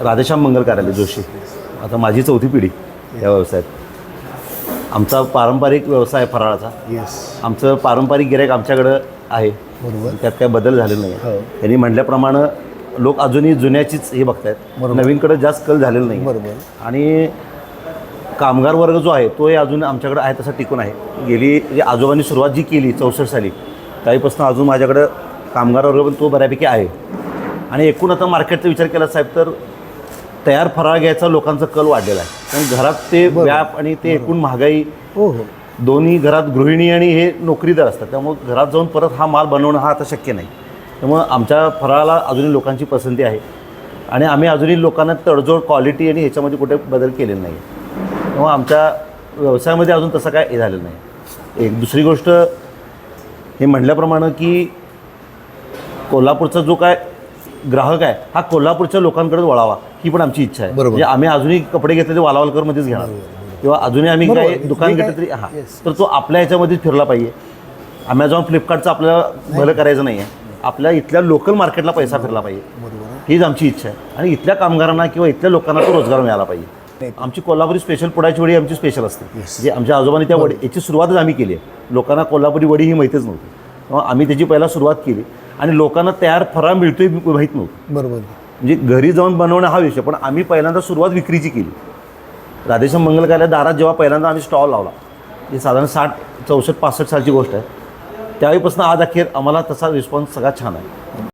राधेश्याम मंगल कार्यालय जोशी. आता माझी चौथी पिढी या व्यवसायात. आमचा पारंपरिक व्यवसाय आहे फराळाचा. येस आमचं पारंपरिक गिरायक आमच्याकडं आहे. बरोबर. त्यात काही बदल झालेला नाही हो. त्यांनी म्हटल्याप्रमाणे लोक अजूनही जुन्याचीच हे बघतायत. नवीनकडे जास्त कल झालेला नाही बरोबर. आणि कामगार वर्ग जो आहे तोही अजून आमच्याकडे आहे तसा टिकून आहे. गेली आजोबांनी सुरुवात जी केली चौसष्ट साली त्याहीपासून अजून माझ्याकडं कामगार वर्ग पण तो बऱ्यापैकी आहे. आणि एकूण आता मार्केटचा विचार केला साहेब तर तयार फराळ घ्यायचा लोकांचा कल वाढलेला आहे. कारण घरात ते व्याप आणि ते एकूण महागाई हो हो. दोन्ही घरात गृहिणी आणि हे नोकरीदार असतात. त्यामुळे घरात जाऊन परत हा माल बनवणं हा आता शक्य नाही. त्यामुळं आमच्या फराळाला अजूनही लोकांची पसंती आहे. आणि आम्ही अजूनही लोकांना तडजोड क्वालिटी आणि ह्याच्यामध्ये कुठे बदल केलेला नाही त्यामुळे आमच्या व्यवसायामध्ये अजून तसं काय हे झालेलं नाही. एक दुसरी गोष्ट हे म्हटल्याप्रमाणे की कोल्हापूरचा जो काय ग्राहक आहे हा कोल्हापूरच्या लोकांकडे वळावा ही पण आमची इच्छा आहे. बरोबर. म्हणजे आम्ही अजूनही कपडे घेतले ते वालावलकरमध्येच घेणार. किंवा अजूनही आम्ही बरोबर. काय दुकान जे घेतलं तरी हां. Yes. तर तो आपल्या ह्याच्यामध्येच फिरला पाहिजे. अमेझॉन फ्लिपकार्टचं आपल्याला भलं करायचं नाही आहे आपल्या इथल्या लोकल मार्केटला पैसा फिरला पाहिजे. बरोबर. आहे. हीच आमची इच्छा आहे. आणि इथल्या कामगारांना किंवा इथल्या लोकांना तो रोजगार मिळाला पाहिजे. आमची कोल्हापुरी स्पेशल पुडाची वडी आमची स्पेशल असते. Yes. जे आमच्या आजोबांनी त्या वडी याची सुरुवातच आम्ही केली आहे. लोकांना कोल्हापुरी वडी ही माहितीच नव्हती. तेव्हा आम्ही त्याची पहिला सुरुवात केली. आणि लोकांना तयार फराळ मिळतोय माहीत नव्हतं. बरोबर. म्हणजे घरी जाऊन बनवणं हा विषय पण आम्ही पहिल्यांदा सुरुवात विक्रीची केली. राधेश्याम मंगल कार्यालय दारात जेव्हा पहिल्यांदा आम्ही स्टॉल लावला ही साधारण साठ चौसष्ट पासष्ट सालची गोष्ट आहे. त्यावेळीपासून आज अखेर आम्हाला तसा रिस्पॉन्स सगळा छान आहे.